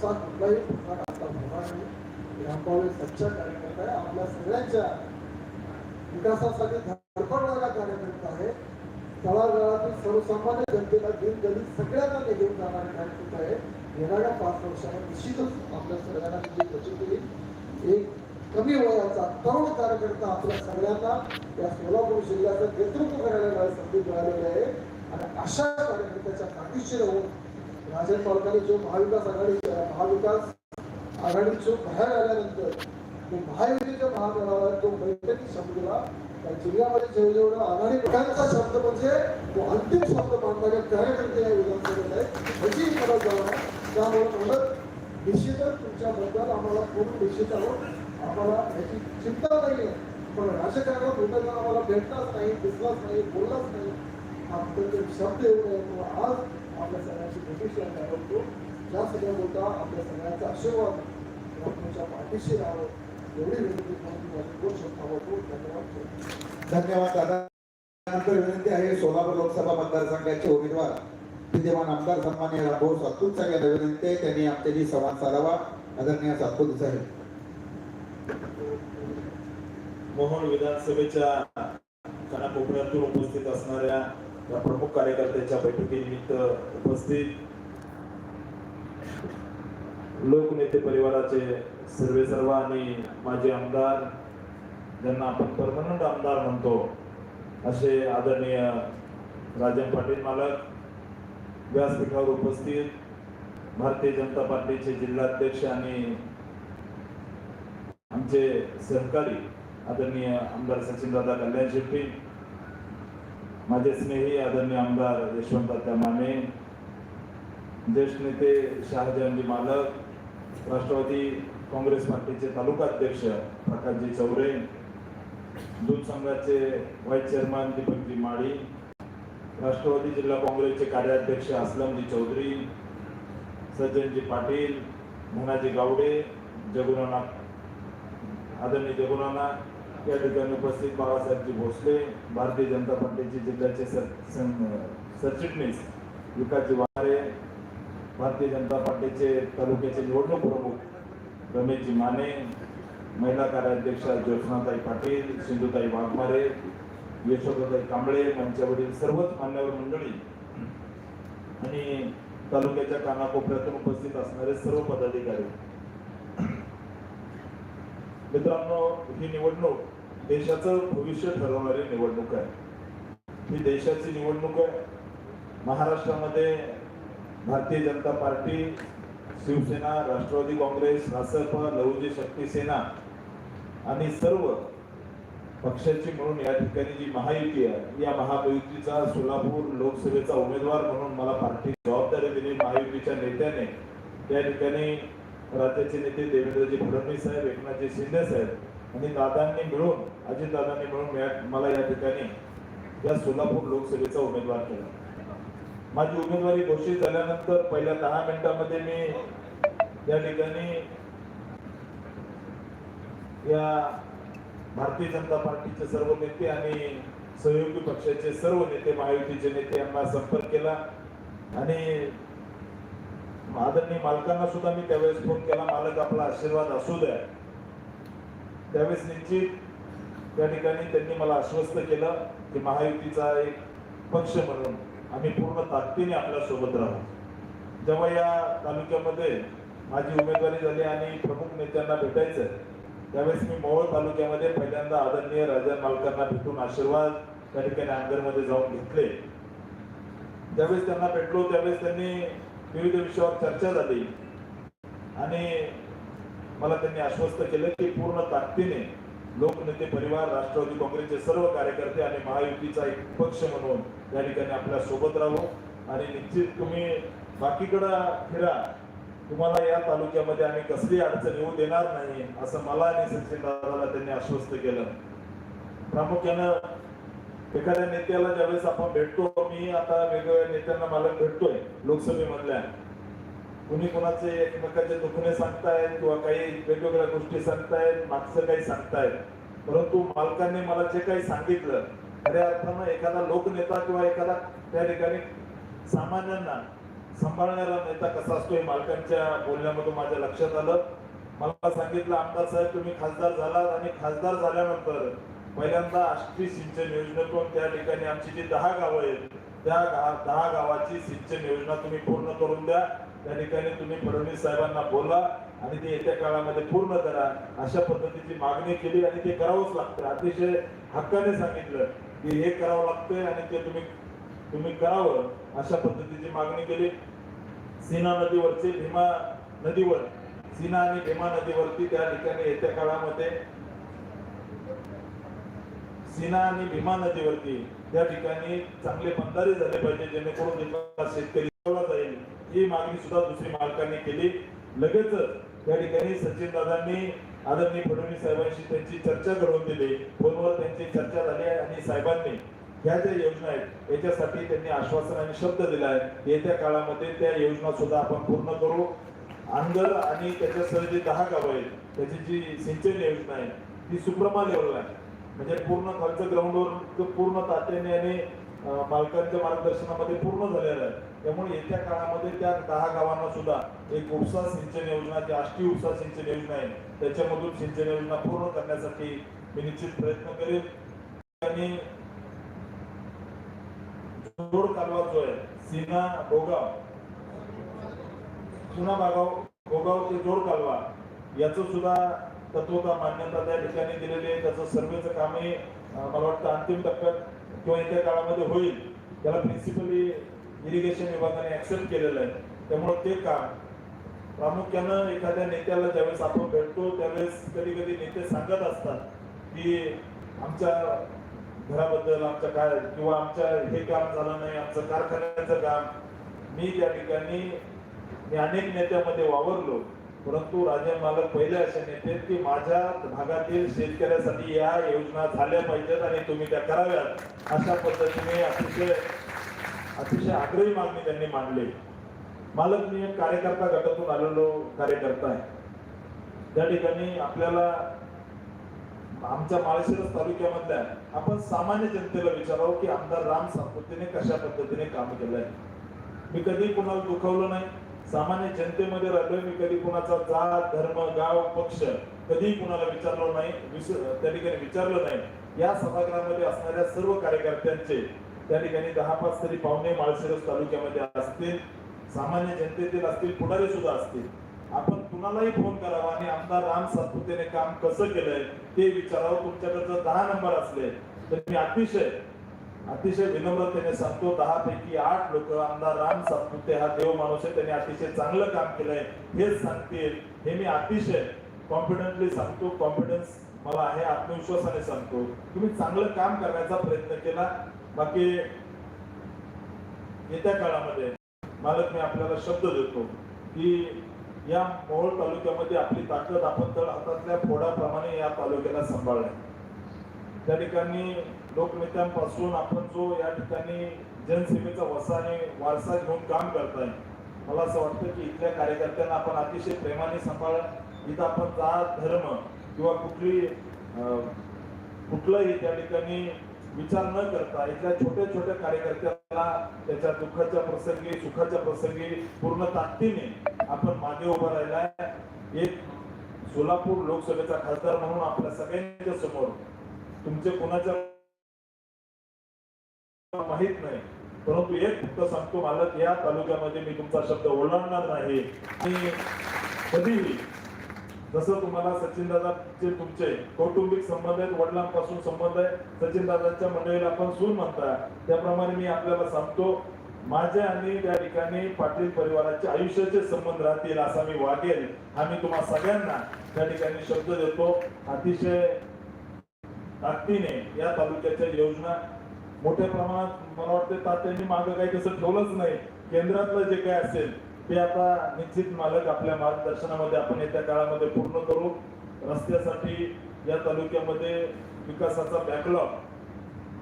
असा कुठलाही प्रकार आता होणार नाही रामपावले सच्चा कार्यकर्ता आहे आपल्या सगळ्यांच्या विकासासाठी धडपडणारा कार्यकर्ता आहे तळागाळातील सर्वसामान्य जनतेला दिन दलित सगळ्यांना घेऊन जाणारे कार्यकर्ता आहे येणाऱ्या पाच वर्षाला निश्चितच आपल्या सगळ्यांना जी बचत होईल एक कमी वयाचा तरुण कार्यकर्ता आपल्या सगळ्यांना या सोलापूर जिल्ह्याचं नेतृत्व करायला संधी मिळालेली आहे. आणि अशा कार्यकर्त्याच्या पाठीशी राहून राजन पालकांनी जो महाविकास आघाडी महाविकास आघाडीच्या बाहेर आल्यानंतर तो महायुतीच्या महामेळाव्यात तो बैठकी शब्दला त्या जिल्ह्यामध्ये जेवढे जेवढं आघाडी प्रकारचा शब्द म्हणजे तो अंतिम शब्द मानणारे कार्यकर्ते या विधानसभेत आहेत. ह्याची मला जाणं त्यामुळे म्हणत निश्चितच तुमच्याबद्दल आम्हाला पूर्ण निश्चित आहोत. आम्हाला ह्याची चिंता नाही आहे पण राजकारणात होतं आम्हाला भेटलाच नाही दिसलाच नाही बोललाच नाही. आपले शब्द येऊ नये आज आपल्या सगळ्यांची भेटीशी आम्ही आहोतो या सगळ्या गोष्टी आपल्या सगळ्यांचा आशीर्वाद तुमच्या पाठीशी राहावं. एवढी विनंती करून मी माझी शब्द होतो. धन्यवाद. धन्यवाद दादा. त्यानंतर विनंती आहे सोलापूर लोकसभा मतदारसंघाचे उमेदवार विद्यमान आमदार सन्मान्य रामभाऊ सातपुत साहेब यांना विनंती आहे त्यांनी आमच्याशी संवाद साधावा. आदरणीय सातपुत साहेब. मोहोळ विधानसभेच्या कानाकोपऱ्यातून उपस्थित असणाऱ्या या प्रमुख कार्यकर्त्यांच्या बैठकीनिमित्त उपस्थित लोकनेते परिवाराचे सर्वे सर्व आणि माजी आमदार ज्यांना आपण परमनंट आमदार म्हणतो असे आदरणीय राजन पाटील मालक व्यासपीठावर उपस्थित भारतीय जनता पार्टीचे जिल्हाध्यक्ष आणि आमचे सहकारी आदरणीय आमदार सचिन दादा कल्याण शेट्टी माझे स्नेही आदरणीय आमदार यशवंत माने ज्येष्ठ नेते शहाजहानजी मालक राष्ट्रवादी काँग्रेस पार्टीचे तालुका अध्यक्ष प्रकाशजी चौरे दूध संघाचे व्हाईस चेअरमन दीपकजी माळी राष्ट्रवादी जिल्हा काँग्रेसचे कार्याध्यक्ष असलमजी चौधरी सज्जनजी पाटील धनाजी गावडे जगुनाना आदरणीय जगुनाना या ठिकाणी उपस्थित बाळासाहेबजी भोसले भारतीय जनता पार्टीचे जिल्ह्याचे सरचिटणीस विकासजी वारे भारतीय जनता पार्टीचे तालुक्याचे निवडणूक प्रमुख रमेशजी माने महिला कार्याध्यक्षा ज्योत्नाताई पाटील सिंधुताई वाघमारे यशोदाताई कांबळे मंचावरील सर्वच मान्यवर मंडळी आणि तालुक्याच्या कानाकोपऱ्यातून उपस्थित असणारे सर्व पदाधिकारी. मित्रांनो ही निवडणूक देशाचं भविष्य ठरवणारी निवडणूक आहे. ही देशाची निवडणूक आहे. महाराष्ट्रामध्ये भारतीय जनता पार्टी शिवसेना राष्ट्रवादी काँग्रेस रासप लहुजी शक्ती सेना आणि सर्व पक्षाची म्हणून या ठिकाणी जी महायुती आहे या महायुतीचा सोलापूर लोकसभेचा उमेदवार म्हणून मला पार्टी जबाबदारी दिली. महायुतीच्या नेत्याने त्या ठिकाणी राज्याचे नेते देवेंद्रजी फडणवीस साहेब एकनाथजी शिंदे साहेब आणि दादांनी मिळून अजितदादांनी मिळून मला या ठिकाणी या सोलापूर लोकसभेचा उमेदवार केला. माझी उमेदवारी घोषित झाल्यानंतर पहिल्या दहा मिनिटांमध्ये मी या ठिकाणी या भारतीय जनता पार्टीचे सर्व नेते आणि सहयोगी पक्षाचे सर्व नेते महायुतीचे नेते यांना संपर्क केला आणि आदरणीय मालकांना सुद्धा मी त्यावेळेस फोन केला. मालक आपला आशीर्वाद असू द्या. त्यावेळेस निश्चित त्या ठिकाणी त्यांनी मला आश्वस्त केलं की महायुतीचा एक पक्ष म्हणून आम्ही पूर्ण ताकदीने आपल्यासोबत राहू. जेव्हा या तालुक्यामध्ये माझी उमेदवारी झाली आणि प्रमुख नेत्यांना भेटायचं त्यावेळेस मी मोहोळ तालुक्यामध्ये पहिल्यांदा आदरणीय राजा मालकांना भेटून आशीर्वाद त्या ठिकाणी अंगरमध्ये जाऊन घेतले. ज्यावेळेस त्यांना भेटलो त्यावेळेस त्यांनी विविध विषयावर चर्चा झाली. आणि मला त्यांनी आश्वस्त केलं की पूर्ण ताकदीने लोकनेते परिवार राष्ट्रवादी काँग्रेसचे सर्व कार्यकर्ते आणि महायुतीचा एक पक्ष म्हणून या ठिकाणी आपल्यासोबत राहू आणि निश्चित तुम्ही बाकीकडं फिरा. तुम्हाला या तालुक्यामध्ये आम्ही कसली अडचण येऊ देणार नाही असं मला आणि सचिन दादाला त्यांनी आश्वस्त केलं. प्रामुख्यानं एखाद्या नेत्याला ज्यावेळेस आपण भेटतो मी आता वेगवेगळ्या नेत्यांना मला भेटतोय लोकसभेमधल्या. कुणी कुणाचे एकमेकाचे दुखणे सांगतायत किंवा काही वेगवेगळ्या गोष्टी सांगतायत मागचं काही सांगतायत. परंतु मालकांनी मला जे काही सांगितलं खऱ्या अर्थानं एखादा लोकनेता किंवा एखादा त्या ठिकाणी सामान्यांना सांभाळणारा नेता कसा असतो हे मालकांच्या बोलण्यामधून माझ्या लक्षात आलं. मला सांगितलं आमदार साहेब तुम्ही खासदार झालात आणि खासदार झाल्यानंतर पहिल्यांदा आष्टी सिंचन योजनेतून त्या ठिकाणी आमची जी दहा गावं आहेत त्या गा- दहा गावाची सिंचन योजना तुम्ही पूर्ण करून द्या. त्या ठिकाणी तुम्ही फडणवीस साहेबांना बोला आणि ते येत्या काळामध्ये पूर्ण करा. अशा पद्धतीची मागणी केली आणि ते करावंच लागतं. अतिशय हक्काने सांगितलं की हे करावं लागतंय आणि ते तुम्ही तुम्ही करावं अशा पद्धतीची मागणी केली. सीना नदीवरचे भीमा नदीवर सीना आणि भीमा नदीवरती त्या ठिकाणी येत्या काळामध्ये सेना आणि भीमा नदीवरती त्या ठिकाणी चांगले बंधारे झाले पाहिजे जेणेकरून शेतकरी जाईल. ही मागणी सुद्धा दुसरी मालकांनी केली. लगेच त्या ठिकाणी सचिन दादांनी आदरणीय फडणवीस साहेबांशी त्यांची चर्चा घडवून दिली. फोनवर त्यांची चर्चा झाली आहे आणि साहेबांनी ह्या ज्या योजना आहेत याच्यासाठी त्यांनी आश्वासन आणि शब्द दिला आहे. येत्या काळामध्ये त्या योजना सुद्धा आपण पूर्ण करू. अंगर आणि त्याच्यासह जे दहा गावं आहेत त्याची जी सिंचन योजना आहे ती सुप्रमा लेवलला आहे. म्हणजे पूर्ण खालचं ग्राउंडवर पूर्ण तात्याने आणि अं, मालकांच्या मार्गदर्शनामध्ये पूर्ण झालेलं आहे. त्यामुळे येत्या काळामध्ये त्या दहा गावांना सुद्धा एक उपसा सिंचन योजना जी आष्टी उपसा सिंचन योजना आहे. त्याच्यामधून सिंचन योजना पूर्ण करण्यासाठी मी निश्चित प्रयत्न करेन. आणि जोड कालवा जो आहे सीना गोगाव सुना बागाव गोगाव ते जोड कालवा याचं सुद्धा तत्वता मान्यता त्या ठिकाणी दिलेली आहे. त्याचं सर्वेचं काम हे मला वाटतं अंतिम टप्प्यात किंवा येत्या काळामध्ये होईल. त्याला प्रिन्सिपली इरिगेशन विभागाने ऍक्सेप्ट केलेलं आहे. त्यामुळे ते काम प्रामुख्यानं एखाद्या नेत्याला ज्यावेळेस आपण भेटतो त्यावेळेस कधी कधी नेते सांगत असतात की आमच्या घराबद्दल आमच्या काय किंवा आमच्या हे काम झालं नाही आमचं कारखान्याचं काम. मी त्या ठिकाणी मी अनेक नेत्यामध्ये वावरलो. परंतु राजे मालक पहिले असे नेते की माझ्या भागातील शेतकऱ्यासाठी या योजना झाल्या पाहिजेत आणि तुम्ही त्या कराव्यात. अशा पद्धतीने अतिशय अतिशय आग्रही मागणी त्यांनी मांडली. मालक मी एक कार्यकर्ता गटातून आलेलो कार्यकर्ता आहे. त्या ठिकाणी आपल्याला आमच्या माळशिरस तालुक्यामधल्या आपण सामान्य जनतेला विचारावं की आमदार राम सातपुतेने कशा पद्धतीने काम केलंय. मी कधी कुणाला दुखवलं नाही. सामान्य जनतेमध्ये राहिलोय मी कधी कुणाचा जात धर्म गाव पक्ष कधी कुणाला विचारलो नाही त्या ठिकाणी विचारलं नाही. या सभागृहामध्ये असणाऱ्या सर्व कार्यकर्त्यांचे त्या ठिकाणी दहा पाच तरी पाहुणे माळशिरस तालुक्यामध्ये असतील सामान्य जनतेतील असतील पुढारी सुद्धा असतील. आपण कुणालाही फोन करावा आणि आमदार राम सातपुतेने काम कसं केलंय ते विचारावं. तुमच्याकडचं दहा नंबर असले तर मी अतिशय अतिशय विनम्रतेने सांगतो दहा पैकी आठ लोक आमदार राम सातपुते हा देव माणूस आहे त्यांनी अतिशय चांगलं काम केलंय. हेच सांगतील हे मी अतिशय कॉन्फिडंटली सांगतो. कॉन्फिडन्स मला आहे आत्मविश्वासाने सांगतो. तुम्ही चांगलं काम करण्याचा प्रयत्न केला. बाकी येत्या काळामध्ये मालक मी आपल्याला शब्द देतो की या मोहोळ तालुक्यामध्ये आपली ताकद आपण तर हातातल्या फोडाप्रमाणे या तालुक्याला सांभाळलाय त्या ठिकाणी लोकनेत्यांपासून आपण जो या ठिकाणी जनसेवेचा वसा वारसा घेऊन काम करताय मला असं वाटतं की इथल्या कार्यकर्त्यांना आपण अतिशय प्रेमाने सांभाळ. इथं आपण जात धर्म किंवा कुठली कुठलंही कुठलाही त्या ठिकाणी विचार न करता इथल्या छोट्या छोट्या कार्यकर्त्याला त्याच्या दुःखाच्या प्रसंगी सुखाच्या प्रसंगी पूर्ण ताकदीने आपण मागे उभा राहिलाय. एक सोलापूर लोकसभेचा खासदार म्हणून आपल्या सगळ्यांच्या समोर तुमचे कोणाच्या माहीत नाही. परंतु एक फक्त सांगतो मालक या तालुक्यामध्ये मी तुमचा शब्द ओलांडणार नाही. आणि कधीही जसं तुम्हाला सचिन दादाचे तुमचे कौटुंबिक संबंध आहेत वडिलांपासून संबंध आहे सचिन दादांच्या मंडळीला आपण सून म्हणता. त्याप्रमाणे मी आपल्याला सांगतो माझे आणि त्या ठिकाणी पाटील परिवाराचे आयुष्याचे संबंध राहतील असा मी वागेल. हा मी तुम्हा सगळ्यांना त्या ठिकाणी शब्द देतो. अतिशय ताकदीने या तालुक्याच्या योजना मोठ्या प्रमाणात मला वाटतं तात्यांनी मागं काही तसं ठेवलंच नाही. केंद्रातलं जे काय असेल ते आता निश्चित मालक आपल्या मार्गदर्शनामध्ये आपण येत्या काळामध्ये पूर्ण करू. रस्त्यासाठी या तालुक्यामध्ये विकासाचा बॅकलॉग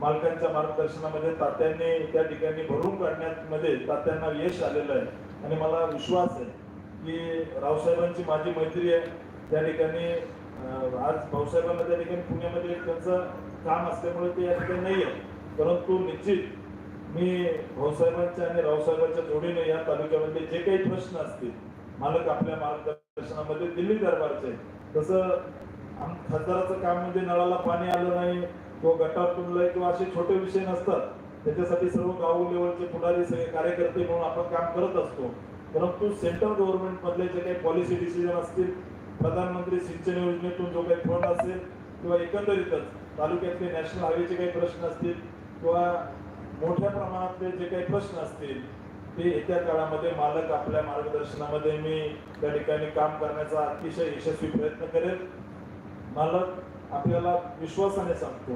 मालकांच्या मार्गदर्शनामध्ये तात्यांनी त्या ठिकाणी भरून काढण्यामध्ये तात्यांना यश आलेलं आहे. आणि मला विश्वास आहे की रावसाहेबांची माझी मैत्री आहे. त्या ठिकाणी आज भाऊसाहेबांना त्या ठिकाणी पुण्यामध्ये त्यांचं काम असल्यामुळे ते या ठिकाणी नाही आहे. परंतु निश्चित मी भाऊसाहेबांच्या आणि रावसाहेबांच्या जोडीने या तालुक्यामध्ये जे काही प्रश्न असतील मालक आपल्या मार्गदर्शनामध्ये दिल्ली दरबारचे तसं आम- खासदाराचं काम म्हणजे नळाला पाणी आलं नाही किंवा गटार तुंबलंय किंवा असे छोटे विषय नसतात त्याच्यासाठी सर्व गाव लेवलचे पुढारी सगळे कार्यकर्ते म्हणून आपण काम करत असतो. परंतु सेंट्रल गव्हर्नमेंट मधले जे काही पॉलिसी डिसिजन असतील प्रधानमंत्री सिंचन योजनेतून जो काही फंड असेल किंवा एकंदरीतच तालुक्यातले नॅशनल हायवेचे काही प्रश्न असतील किंवा मोठ्या प्रमाणातले जे काही प्रश्न असतील ते येत्या काळामध्ये मालक आपल्या मार्गदर्शनामध्ये मी त्या ठिकाणी काम करण्याचा अतिशय यशस्वी प्रयत्न करेल मालक आपल्याला विश्वासाने सांगतो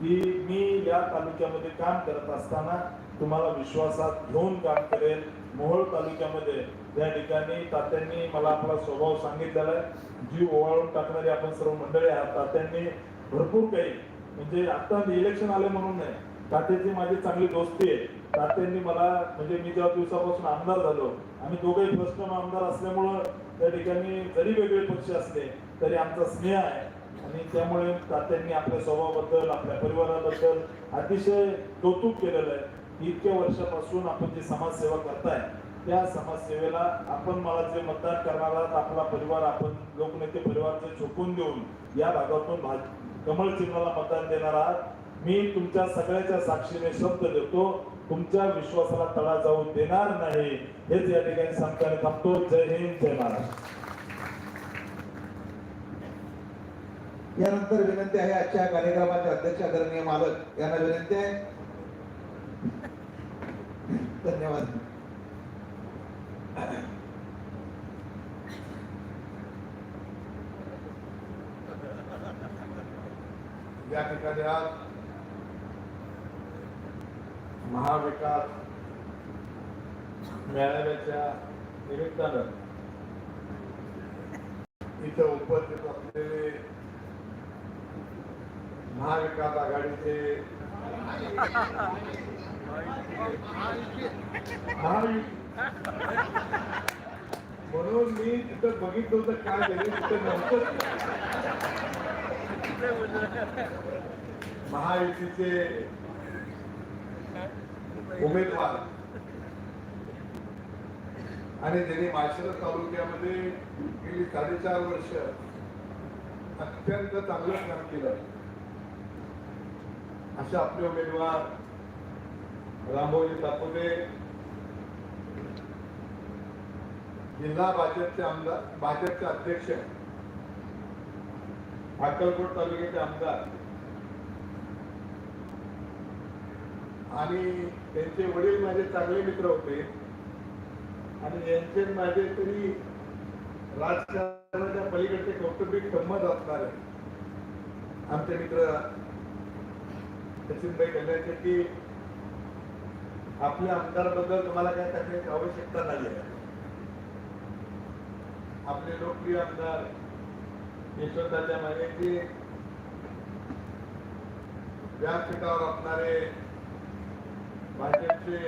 की मी या तालुक्यामध्ये काम करत असताना तुम्हाला विश्वासात घेऊन काम करेल. मोहोळ तालुक्यामध्ये त्या ठिकाणी तात्यांनी मला आपला स्वभाव सांगितलेला आहे. जीव ओवाळून टाकणारी आपण सर्व मंडळी आहात. तात्यांनी भरपूर काही म्हणजे आता इलेक्शन आले म्हणून नाही तात्याची माझी चांगली दोस्ती आहे. तात्यांनी मला म्हणजे मी जेव्हा दिवसापासून आमदार झालो आम्ही दोघेही फर्स्ट टाइम आमदार असल्यामुळं त्या ठिकाणी जरी वेगळे पक्ष असले तरी आमचा स्नेह आहे. आणि त्यामुळे तात्यांनी आपल्या स्वभावाबद्दल आपल्या परिवाराबद्दल अतिशय कौतुक केलेलं आहे. की इतक्या वर्षापासून आपण जी समाजसेवा करताय त्या समाजसेवेला आपण मला जे मतदान करणार आहात आपला परिवार आपण लोकनेते परिवारचे झोकून देऊन या भागातून भाज- कमळ चिन्हाला मतदान देणार आहात मी तुमच्या सगळ्याच्या साक्षीने शब्द देतो तुमच्या विश्वासाला तळा जाऊ देणार नाही. हेच या ठिकाणी सांगताना थांबतो. जय हिंद जय महाराष्ट्र. यानंतर विनंती आहे आजच्या कार्यक्रमाचे अध्यक्ष आदरणीय मालक यांना विनंती आहे. धन्यवाद. या ठिकाणी आज महाविकास मेळाव्याच्या निमित्तानं इथं उपस्थित असलेले महाविकास आघाडीचे म्हणून मी तिथं बघितलं होतं काय झालं तिथं नव्हतं. महायुतीचे उमेदवार. आणि त्यांनी माळशिरस तालुक्यामध्ये गेली साडेचार वर्ष अत्यंत चांगलं काम केलं. असे आपले उमेदवार रामभाऊजी तापुते जिल्हा भाजपचे आमदार भाजपचे अध्यक्ष अक्कलकोट तालुक्याचे आमदार आणि त्यांचे वडील माझे चांगले मित्र होते. आणि यांचे माझे तरी राजकारणाच्या पलीकडचे कौटुंबिक संबंध असणारे आमचे मित्र सचिनभाई कल्याणचे की आपल्या आमदाराबद्दल तुम्हाला काय सांगण्याची आवश्यकता नाही आहे. आपले लोकप्रिय आमदार यशवंताच्या मागेची व्यासपीठावर असणारे भाजपचे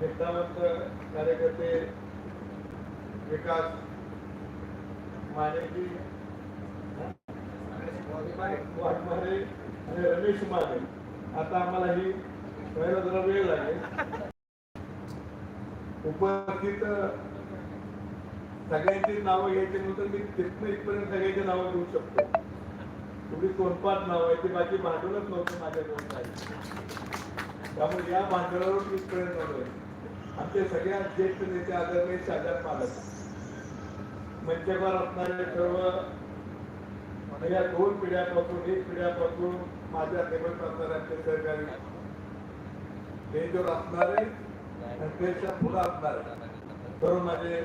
निष्ठावंत कार्यकर्ते विकास मानेजी वाघमारे आणि रमेश माने. आता आम्हाला ही कळायला जरा वेळ लागेल. उपस्थित सगळ्यांची नावं घ्यायची नव्हतं मी तिथनं इथपर्यंत सगळ्यांची नावं घेऊ शकतो. तुम्ही कोणपात नाव आहे ते बाकी भांडवलच नव्हतं माझ्याकडून काही त्यामुळे या भांडवलावर मी इथपर्यंत आलोय आमचे सगळ्या ज्येष्ठ नेते आदरणीय शाहजाद पालक मंचवर असणारे सर्व या दोन पिढ्यापासून एक पिढ्यापासून माझ्या टेबल असणारे सहकारी. हे जो असणारे आणि त्याच्या पुढे असणारे सर्व माझे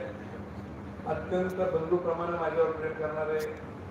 अत्यंत बंधूप्रमाणे माझ्यावर प्रेम करणारे